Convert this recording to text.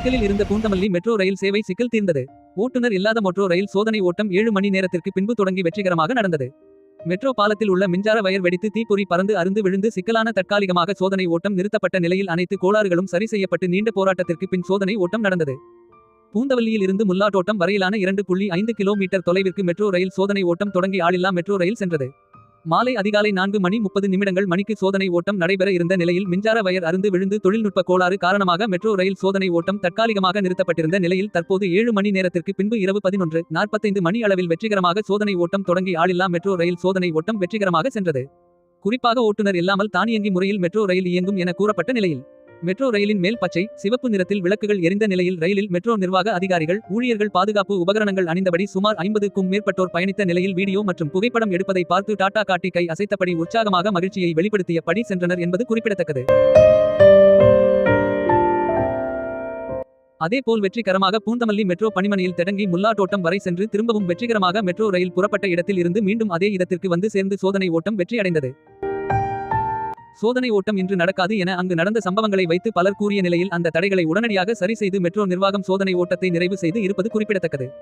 சிக்கலில் இருந்த Poonamallee metro rail சேவை சிக்கல் தீர்ந்தது. ஓட்டுநர் இல்லாத மெட்ரோ ரயில் சோதனை ஓட்டம் ஏழு மணி நேரத்திற்கு பின்பு தொடங்கி வெற்றிகரமாக நடந்தது. மெட்ரோ பாலத்தில் உள்ள மின்சார வயர் வெடித்து தீப்பொறி பறந்து அருந்து விழுந்து சிக்கலான தற்காலிகமாக சோதனை ஓட்டம் நிறுத்தப்பட்ட நிலையில் அனைத்து கோளாறுகளும் சரி செய்யப்பட்டு நீண்ட போராட்டத்திற்கு பின் சோதனை ஓட்டம் நடந்தது. பூந்தவல்லியில் இருந்து முல்லாட்டோட்டம் வரையிலான இரண்டு புள்ளி ஐந்து கிலோமீட்டர் தொலைவிற்கு மெட்ரோ ரயில் சோதனை ஓட்டம் தொடங்கி ஆளில்லா மெட்ரோ ரயில் சென்றது. மாலை அதிகாலை நான்கு மணி முப்பது நிமிடங்கள் மணிக்கு சோதனை ஓட்டம் நடைபெற இருந்த நிலையில் மின்சார வயர் அருந்து விழுந்து தொழில்நுட்ப கோளாறு காரணமாக மெட்ரோ ரயில் சோதனை ஓட்டம் தற்காலிகமாக நிறுத்தப்பட்டிருந்த நிலையில் தற்போது ஏழு மணி நேரத்திற்கு பின்பு இரவு பதினொன்று நாற்பத்தைந்து மணி அளவில் வெற்றிகரமாக சோதனை ஓட்டம் தொடங்கி ஆளில்லா மெட்ரோ ரயில் சோதனை ஓட்டம் வெற்றிகரமாக சென்றது. குறிப்பாக ஓட்டுநர் இல்லாமல் தானியங்கி முறையில் மெட்ரோ ரயில் இயங்கும் என கூறப்பட்ட நிலையில் மெட்ரோ ரயிலின் மேல் பச்சை சிவப்பு நிறத்தில் விளக்குகள் எரிந்த நிலையில் ரயிலில் மெட்ரோ நிர்வாக அதிகாரிகள் ஊழியர்கள் பாதுகாப்பு உபகரணங்கள் அணிந்தபடி சுமார் ஐம்பதுக்கும் மேற்பட்டோர் பயணித்த நிலையில் வீடியோ மற்றும் புகைப்படம் எடுப்பதை பார்த்து டாடா காட்டி கை அசைத்தபடி உற்சாகமாக மகிழ்ச்சியை வெளிப்படுத்திய படி சென்றனர் என்பது குறிப்பிடத்தக்கது. அதேபோல் வெற்றிகரமாக பூந்தமல்லி மெட்ரோ பணிமனையில் தொடங்கி முல்லாட்டோட்டம் வரை சென்று திரும்பவும் வெற்றிகரமாக மெட்ரோ ரயில் புறப்பட்ட இடத்தில் இருந்து மீண்டும் அதே இடத்திற்கு வந்து சேர்ந்து சோதனை ஓட்டம் வெற்றியடைந்தது. சோதனை ஓட்டம் இன்று நடக்காது என அங்கு நடந்த சம்பவங்களை வைத்து பலர் கூறிய நிலையில் அந்த தடைகளை உடனடியாக சரி செய்து மெட்ரோ நிர்வாகம் சோதனை ஓட்டத்தை நிறைவு செய்து இருப்பது குறிப்பிடத்தக்கது.